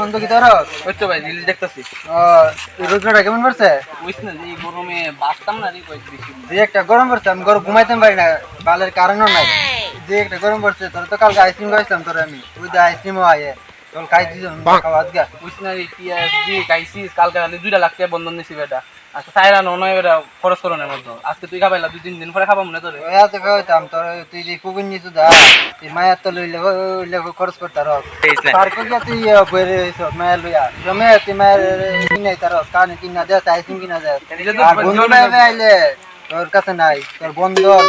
বন্ধু কি ধরো? ওই তো ভাই রিলিজ দেখতেছি। রোজটা কেমন পড়ছে? বুঝছ না এই গরমে বাঁচতাম না রে যে একটা গরম পড়ছে আমি গরম ঘুমাইতে পারি না বালের কারণও নাই। যে একটা গরম পড়ছে তোর তো কালকে আইসক্রিম খাইছিলাম তোর আমি। ওই যে আইসক্রিমও আয়ে। তোর খাইছিস খাওয়া আজকে। বুঝছ না রে পিএসজি খাইছিস কালকে দুইটা লাগছে বন্ধন নিছি বেটা। আজকে সাইরা নয় বেটা খরচ করো না মতো আজকে তুই খাবাইলা দুই তিন দিন পরে খাবাম না তোরে। ওই আছে খাইতাম তোর তুই যে কুকুর নিছু দা তুই মায়ের তো লইলে লইলে খরচ করতে রস তার কইয়া তুই বইরে মায়ের লইয়া জমে তুই মায়ের কিনে তার কানে কিনা দে আইসক্রিম কিনা দে আর বন্ধু নাই আইলে তোর কাছে নাই তোর বন্ধন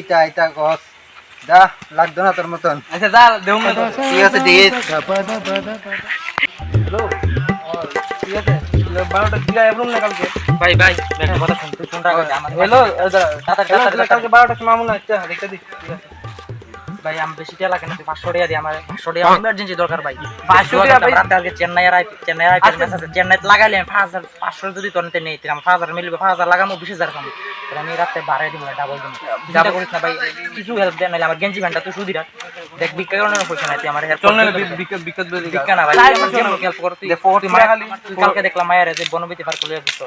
ইটা ইটা গছ। দা লাগতো না তোর মতন। আচ্ছা যা না তো ঠিক আছে ঠিক আছে। বারোটা দিকে এরকম না কালকে। ভাই ভাই কথা শুন তুই ফোনটা আমার হ্যালো দাদা কালকে বারোটার সময় আমুন আচ্ছা দেখতে দিই ঠিক আছে। ভাই আমি বেশি টাকা লাগে না পাঁচশো টাকা দিয়ে আমার পাঁচশো টাকা ইমার্জেন্সি দরকার ভাই। 500 টাকা আজকে চেন্নাই আর চেন্নাই আর আছে চেন্নাইতে লাগাইলে আমি পাঁচ হাজার পাঁচশো যদি তোর নিতে নেই আমার পাঁচ হাজার মিলবে পাঁচ হাজার লাগামো বিশ হাজার কম। আমি রাতে বাড়াই দিব ডাবল দিব। চিন্তা করিস না ভাই কিছু হেল্প দেন নাহলে আমার গেঞ্জি প্যান্টটা তুই সুদি রাখ দেখ ভিক্ষা করানোর পয়সা নাই তুই আমার হেল্প চল না বেরি ভিক্ষা না ভাই আমার যেমন হেল্প কর তুই কালকে দেখলাম মায়ের যে বনবিতে পার করলে ঘুরতো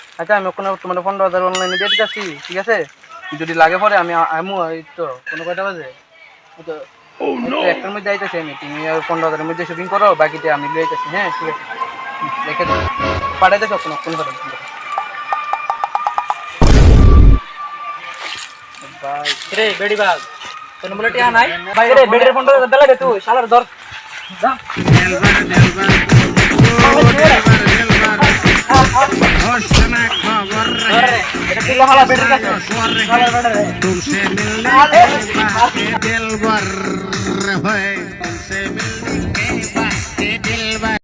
আচ্ছা আমি কোনো তোমার পনেরো হাজার অনলাইনে দিয়ে দিচ্ছি ঠিক আছে? যদি লাগে পরে আমি আমু এই তো কোনো কয়টা বাজে? তো একটার মধ্যে আইতেছি আমি তুমি আর পনেরো হাজারের মধ্যে শপিং করো বাকিটা আমি লিয়ে আইতেছি হ্যাঁ ঠিক আছে। রেখে দেবো পাঠাইতেছো কোনো কোনো কথা রে বেড়ি বাগ তোর বলে টিয়া নাই? ভাই রে বেড়ির ফোনটা বেলা দে তুই শালার ধর যা। तुमसे मिलने के बाद दिल भर होए